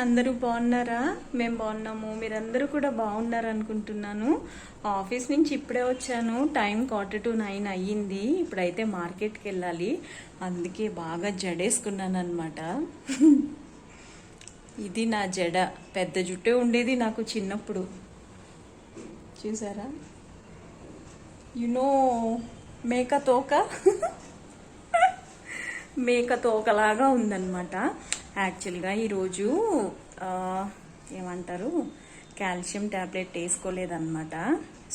అందరూ బాగున్నారా? మేము బాగున్నాము. మీరందరూ కూడా బాగున్నారు అనుకుంటున్నాను ఆఫీస్ నుంచి ఇప్పుడే వచ్చాను. టైం క్వార్టర్ టు నైన్ అయ్యింది. ఇప్పుడైతే మార్కెట్కి వెళ్ళాలి అందుకే బాగా జడేసుకున్నాను అనమాట ఇది నా జడ. పెద్ద జుట్టే ఉండేది నాకు చిన్నప్పుడు. చూసారా? యునో మేక తోక? మేక తోకలాగా ఉందన్నమాట. యాక్చువల్గా ఈరోజు ఏమంటారు కాల్షియం ట్యాబ్లెట్ వేసుకోలేదన్నమాట.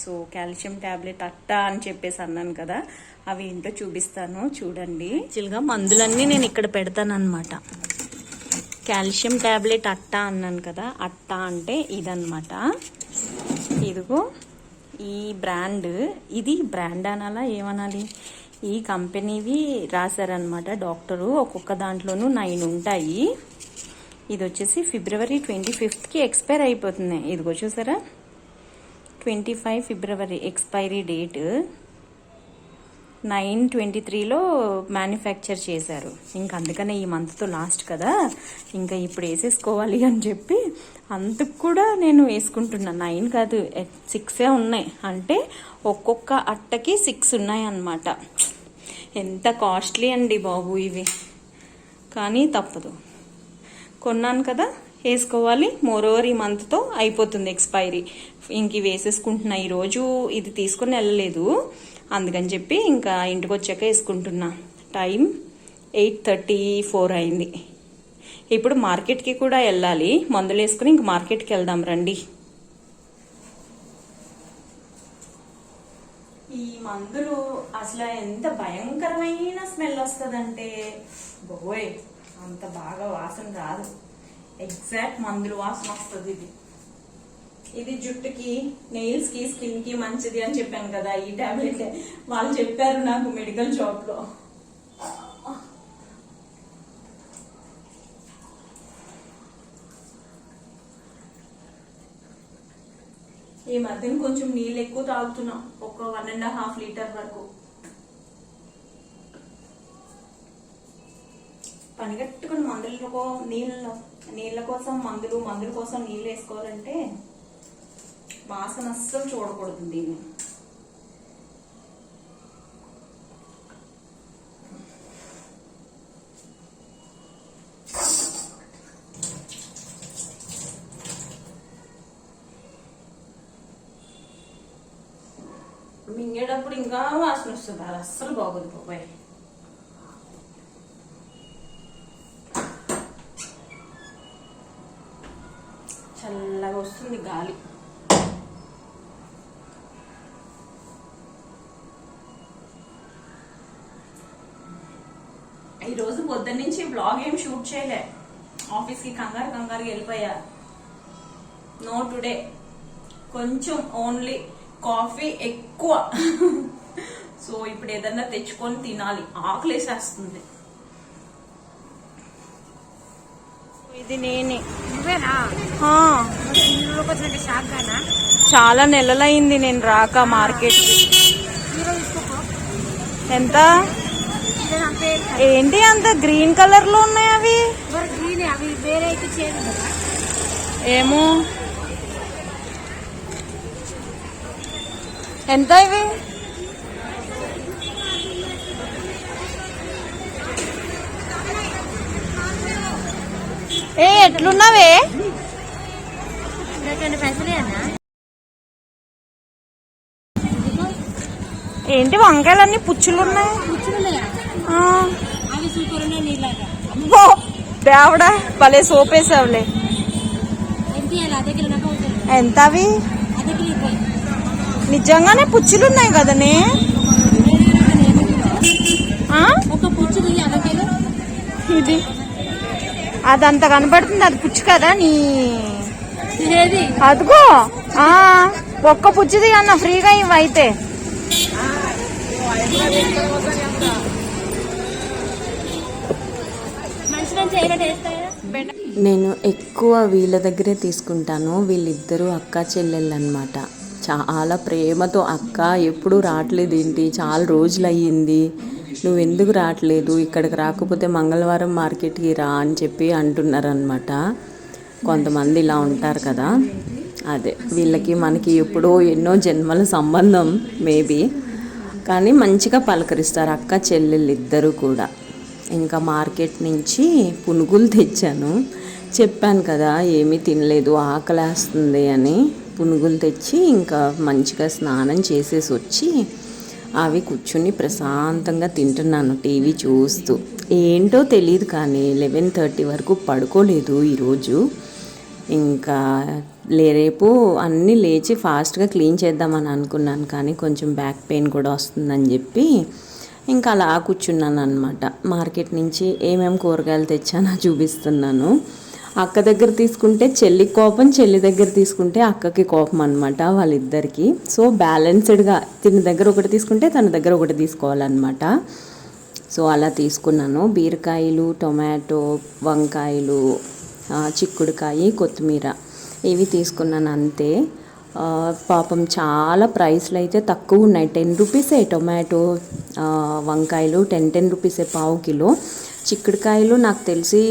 సో కాల్షియం ట్యాబ్లెట్ అట్టా అని చెప్పేసి అన్నాను కదా అవి ఏంటో చూపిస్తాను చూడండి. యాక్చువల్గా మందులన్నీ నేను ఇక్కడ పెడతాను అనమాట కాల్షియం ట్యాబ్లెట్ అట్టా అన్నాను కదా అట్టా అంటే ఇదన్నమాట. ఇదిగో ఈ బ్రాండ్ ఇది బ్రాండ్ అనాలా ఏమనాలి? ఈ కంపెనీవి రాశారనమాట డాక్టరు. ఒక్కొక్క దాంట్లోనూ నైన్ ఉంటాయి. ఇది వచ్చేసి ఫిబ్రవరి ట్వంటీ ఫిఫ్త్కి ఎక్స్పైర్ అయిపోతుంది. ఇదిగో చూసారా? Twenty five February expiry date. Nine twenty త్రీలో మ్యానుఫ్యాక్చర్ చేశారు. ఇంకా అందుకనే ఈ మంత్తో లాస్ట్ కదా. ఇంకా ఇప్పుడు వేసేసుకోవాలి అని చెప్పి అందుకు కూడా నేను వేసుకుంటున్నా. నైన్ కాదు సిక్సే ఉన్నాయి. అంటే ఒక్కొక్క అట్టకి సిక్స్ ఉన్నాయి అన్నమాట ఎంత కాస్ట్లీ అండి బాబు ఇవి. కానీ తప్పదు. కొన్నాను కదా వేసుకోవాలి. మోరోవర్ ఈ మంత్తో అయిపోతుంది ఎక్స్పైరీ ఇంక వేసేసుకుంటున్నా. ఈరోజు ఇది తీసుకుని వెళ్ళలేదు. అందుకని చెప్పి ఇంకా ఇంటికి వచ్చాక వేసుకుంటున్నా. టైం ఎయిట్ థర్టీ ఫోర్ అయింది. ఇప్పుడు మార్కెట్కి కూడా వెళ్ళాలి. మందులు వేసుకుని ఇంక మార్కెట్కి వెళ్దాం రండి. ఈ మందులు అసలు ఎంత భయంకరమైన స్మెల్ వస్తుందంటే బోయ్ అంత బాగా వాసన రాదు. ఎగ్జాక్ట్ మందులు వాసన వస్తుంది ఇది. ఇది జుట్టుకి నెయిల్స్కి స్కిన్కి మంచిది అని చెప్పాను కదా ఈ టాబ్లెట్ వాళ్ళు చెప్పారు నాకు మెడికల్ షాప్లో. ఈ మధ్యన కొంచెం నీళ్ళు ఎక్కువ తాగుతున్నాం ఒక వన్ అండ్ హాఫ్ లీటర్ వరకు. పనిగట్టుకుని మందులకో నీళ్ళ నీళ్ళ కోసం మందులు మందుల కోసం నీళ్ళు వేసుకోవాలంటే వాసన అస్సలు చూడకూడదు దీన్ని. మింగేటప్పుడు ఇంకా వాసన వస్తుంది అది అస్సలు బాగోదు బాబాయ్. ఈ రోజు పొద్దున్న నుంచి బ్లాగ్ ఏం షూట్ చేయలే. ఆఫీస్కి కంగారు కంగారు వెళ్ళిపోయా. నో టుడే కొంచెం ఓన్లీ కాఫీ ఎక్కువ. సో ఇప్పుడు ఏదన్నా తెచ్చుకొని తినాలి. ఆకలేసేస్తుంది ఇది నేనే. చాలా నెలలైంది నేను రాక మార్కెట్ ఎంత? ఏంటి అంత గ్రీన్ కలర్లో ఉన్నాయి అవి? గ్రీన్ వేరే ఏమో. ఎంత ఇవి? ఏ ఎట్లున్నావే? ఏంటి వంకాయలన్నీ పుచ్చులున్నాయి? కూర్చున్నాయా ఉన్నాయి దేవుడా భలే సోపేసావులే ఎంత అవి నిజంగానే పుచ్చులున్నాయి కదనే? ఆ? ఒక పుచ్చు దిగి అదే కిలో ఇది. అదంత కనబడుతుంది అది పుచ్చు కదా నీ? అదిగో ఒక్క పుచ్చిది అన్న ఫ్రీగా ఇవి అయితే నేను ఎక్కువ వీళ్ళ దగ్గరే తీసుకుంటాను. వీళ్ళిద్దరూ అక్క చెల్లెళ్ళు అనమాట చాలా ప్రేమతో అక్క ఎప్పుడు రావట్లేదు ఏంటి? చాలా రోజులు అయ్యింది నువ్వు ఎందుకు రావట్లేదు? ఇక్కడికి రాకపోతే మంగళవారం మార్కెట్కి రా అని చెప్పి అంటున్నారనమాట కొంతమంది ఇలా ఉంటారు కదా. అదే వీళ్ళకి మనకి ఎప్పుడో ఎన్నో జన్మల సంబంధం మేబీ కానీ మంచిగా పలకరిస్తారు అక్క చెల్లెళ్ళు ఇద్దరు కూడా. ఇంకా మార్కెట్ నుంచి పునుగులు తెచ్చాను. చెప్పాను కదా ఏమీ తినలేదు ఆకలేస్తుంది అని. పునుగులు తెచ్చి ఇంకా మంచిగా స్నానం చేసేసి వచ్చి అవి కూర్చుని ప్రశాంతంగా తింటున్నాను టీవీ చూస్తూ. ఏంటో తెలియదు కానీ లెవెన్ థర్టీ వరకు పడుకోలేదు ఈరోజు. ఇంకా లే రేపు అన్నీ లేచి ఫాస్ట్గా క్లీన్ చేద్దామని అనుకున్నాను కానీ కొంచెం బ్యాక్ పెయిన్ కూడా వస్తుందని చెప్పి ఇంకా అలా కూర్చున్నాను అనమాట మార్కెట్ నుంచి ఏమేమి కూరగాయలు తెచ్చానో చూపిస్తున్నాను. అక్క దగ్గర తీసుకుంటే చెల్లి కోపం చెల్లి దగ్గర తీసుకుంటే అక్కకి కోపం అనమాట వాళ్ళిద్దరికి. సో బ్యాలెన్స్డ్గా తిన దగ్గర ఒకటి తీసుకుంటే తన దగ్గర ఒకటి తీసుకోవాలన్నమాట. సో అలా తీసుకున్నాను. బీరకాయలు టొమాటో వంకాయలు చిక్కుడుకాయి చిక్కుడుకాయ కొత్తిమీర ఇవి తీసుకున్నాను అంతే. పాపం చాలా ప్రైస్లు అయితే తక్కువ ఉన్నాయి టెన్ రూపీసే టొమాటో వంకాయలు టెన్ టెన్ రూపీసే పావు కిలో. చిక్కుడుకాయలు నాకు తెలిసి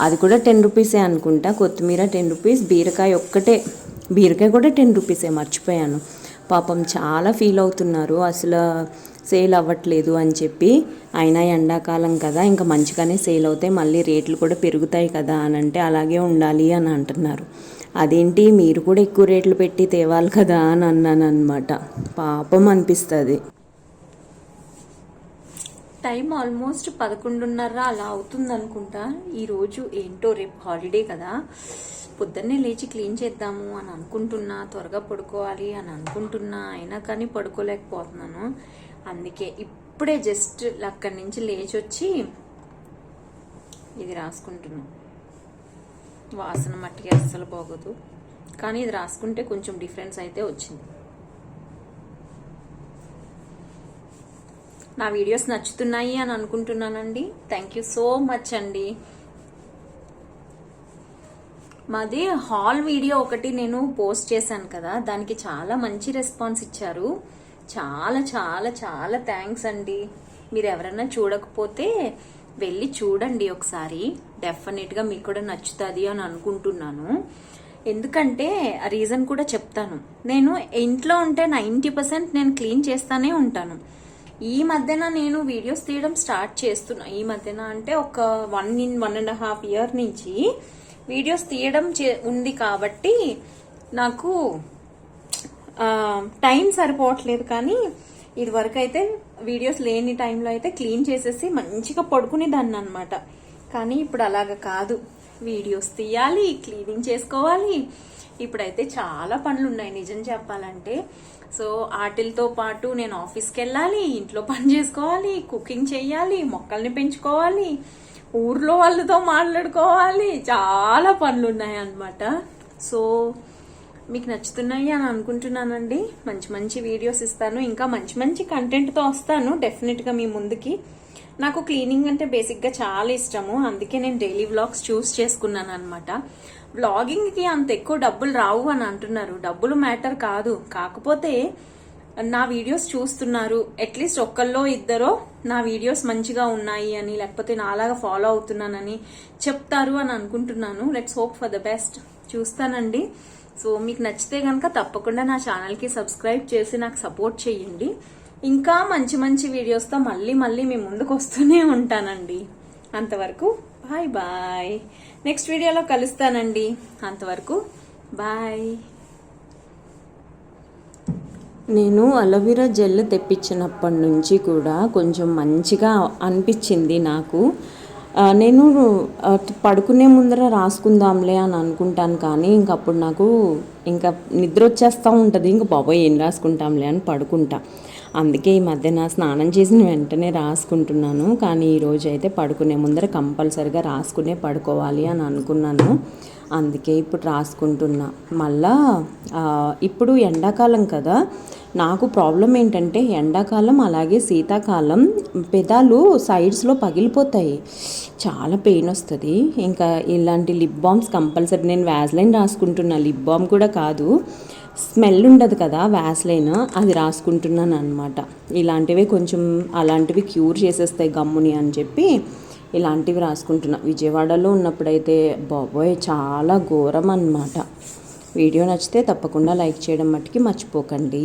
అది కూడా టెన్ రూపీసే అనుకుంటా. కొత్తిమీర టెన్ రూపీస్ బీరకాయ ఒక్కటే. బీరకాయ కూడా టెన్ రూపీసే మర్చిపోయాను. పాపం చాలా ఫీల్ అవుతున్నారు. అసలు సేల్ అవ్వట్లేదు అని చెప్పి. అయినా ఎండాకాలం కదా ఇంకా మంచిగానే సేల్ అవుతాయి. మళ్ళీ రేట్లు కూడా పెరుగుతాయి కదా అని అంటే అలాగే ఉండాలి అని అంటున్నారు. అదేంటి మీరు కూడా ఎక్కువ రేట్లు పెట్టి తేవాలి కదా అని అన్నాను అనమాట పాపం అనిపిస్తుంది. టైం ఆల్మోస్ట్ పదకొండున్నర అలా అవుతుంది అనుకుంటా ఈరోజు ఏంటో రేపు హాలిడే కదా. పొద్దున్నే లేచి క్లీన్ చేద్దాము అని అనుకుంటున్నా. త్వరగా పడుకోవాలి అని అనుకుంటున్నా. అయినా కానీ పడుకోలేకపోతున్నాను. అందుకే ఇప్పుడే జస్ట్ అక్కడి నుంచి లేచి వచ్చి ఇది రాసుకుంటున్నాను వాసన మట్టికి అస్సలు బాగోదు కానీ ఇది రాసుకుంటే కొంచెం డిఫరెన్స్ అయితే వచ్చింది. నా వీడియోస్ నచ్చుతున్నాయి అని అనుకుంటున్నానండి. థ్యాంక్ యూ సో మచ్ అండి. మాది హాల్ వీడియో ఒకటి నేను పోస్ట్ చేశాను కదా దానికి చాలా మంచి రెస్పాన్స్ ఇచ్చారు. చాలా చాలా చాలా థ్యాంక్స్ అండి. మీరు ఎవరైనా చూడకపోతే వెళ్ళి చూడండి ఒకసారి. డెఫినెట్గా మీకు కూడా నచ్చుతుంది అని అనుకుంటున్నాను. ఎందుకంటే రీజన్ కూడా చెప్తాను. నేను ఇంట్లో ఉంటే నైంటీ పర్సెంట్ నేను క్లీన్ చేస్తానే ఉంటాను. ఈ మధ్యన నేను వీడియోస్ తీయడం స్టార్ట్ చేస్తున్నా. ఈ మధ్యన అంటే ఒక one in one and half year నుంచి వీడియోస్ తీయడం చే- ఉంది కాబట్టి నాకు టైం సరిపోవట్లేదు కానీ ఇది వరకు అయితే వీడియోస్ లేని టైంలో అయితే క్లీన్ చేసేసి మంచిగా పడుకునేదాన్ని అనమాట కానీ ఇప్పుడు అలాగ కాదు. వీడియోస్ తీయాలి క్లీనింగ్ చేసుకోవాలి. ఇప్పుడైతే చాలా పనులు ఉన్నాయి నిజం చెప్పాలంటే. సో వాటితో పాటు నేను ఆఫీస్కి వెళ్ళాలి ఇంట్లో పని చేసుకోవాలి కుకింగ్ చేయాలి మొక్కల్ని పెంచుకోవాలి ఊర్లో వాళ్ళతో మాట్లాడుకోవాలి. చాలా పనులు ఉన్నాయి అన్నమాట సో మీకు నచ్చుతున్నాయి అని అనుకుంటున్నానండి. మంచి మంచి వీడియోస్ ఇస్తాను. ఇంకా మంచి మంచి కంటెంట్తో వస్తాను డెఫినెట్గా మీ ముందుకి. నాకు క్లీనింగ్ అంటే బేసిక్గా చాలా ఇష్టము. అందుకే నేను డైలీ వ్లాగ్స్ చూస్ చేసుకున్నాను అనమాట వ్లాగింగ్కి అంత ఎక్కువ డబ్బులు రావు అని అంటున్నారు. డబ్బులు మ్యాటర్ కాదు. కాకపోతే నా వీడియోస్ చూస్తున్నారు. అట్లీస్ట్ ఒక్కళ్ళో ఇద్దరో నా వీడియోస్ మంచిగా ఉన్నాయి అని లేకపోతే నాలాగా ఫాలో అవుతున్నానని చెప్తారు అని అనుకుంటున్నాను. Let's hope for the best చూస్తానండి. సో మీకు నచ్చితే కనుక తప్పకుండా నా ఛానల్కి సబ్స్క్రైబ్ చేసి నాకు సపోర్ట్ చేయండి. ఇంకా మంచి మంచి వీడియోస్తో మళ్ళీ మళ్ళీ మీ ముందుకు వస్తూనే ఉంటానండి. అంతవరకు బాయ్ బాయ్. నెక్స్ట్ వీడియోలో కలుస్తానండి. అంతవరకు బాయ్. నేను అలోవెరా జెల్ తెప్పించినప్పటి నుంచి కూడా కొంచెం మంచిగా అనిపించింది నాకు. నేను పడుకునే ముందర రాసుకుందాంలే అని అనుకుంటాను కానీ ఇంక అప్పుడు నాకు ఇంకా నిద్ర వచ్చేస్తూ ఉంటుంది. ఇంక బాబోయ్ ఏం రాసుకుంటాంలే అని పడుకుంటా. అందుకే ఈ మధ్యన స్నానం చేసిన వెంటనే రాసుకుంటున్నాను. కానీ ఈరోజు అయితే పడుకునే ముందర కంపల్సరిగా రాసుకునే పడుకోవాలి అని అనుకున్నాను. అందుకే ఇప్పుడు రాసుకుంటున్నా. మళ్ళా ఇప్పుడు ఎండాకాలం కదా నాకు ప్రాబ్లం ఏంటంటే ఎండాకాలం అలాగే శీతాకాలం పెదాలు సైడ్స్లో పగిలిపోతాయి. చాలా పెయిన్ వస్తుంది. ఇంకా ఇలాంటి లిప్ బామ్స్ కంపల్సరీ నేను వ్యాజ్లైన్ రాసుకుంటున్నా. లిప్ బామ్ కూడా కాదు. స్మెల్ ఉండదు కదా వ్యాస్లైన్ అది రాసుకుంటున్నాను అనమాట ఇలాంటివి కొంచెం అలాంటివి క్యూర్ చేసేస్తాయి గమ్ముని అని చెప్పి ఇలాంటివి రాసుకుంటున్నా. విజయవాడలో ఉన్నప్పుడైతే బాబోయ్ చాలా ఘోరం అన్నమాట. వీడియో నచ్చితే తప్పకుండా లైక్ చేయడం మట్టుకి మర్చిపోకండి.